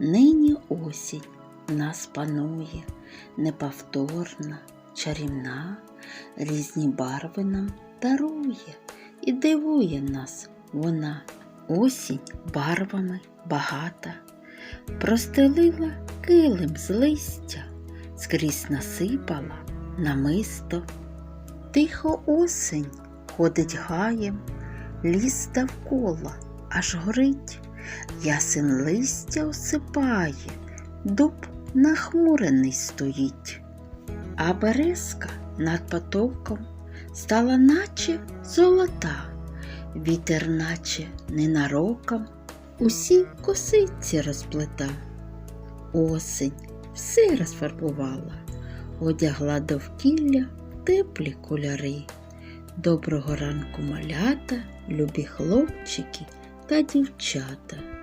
Нині осінь нас панує, неповторна, чарівна, різні барви нам дарує і дивує нас вона. Осінь барвами багата, простелила килим з листя, скрізь насипала намисто. Тихо осень ходить гаєм, ліс довкола аж горить, ясен листя осипає, дуб нахмурений стоїть, а березка над потоком стала наче золота, вітер наче ненароком усі косиці розплета. Осень все розфарбувала, одягла довкілля теплі кольори. Доброго ранку малята, любі хлопчики та дівчата.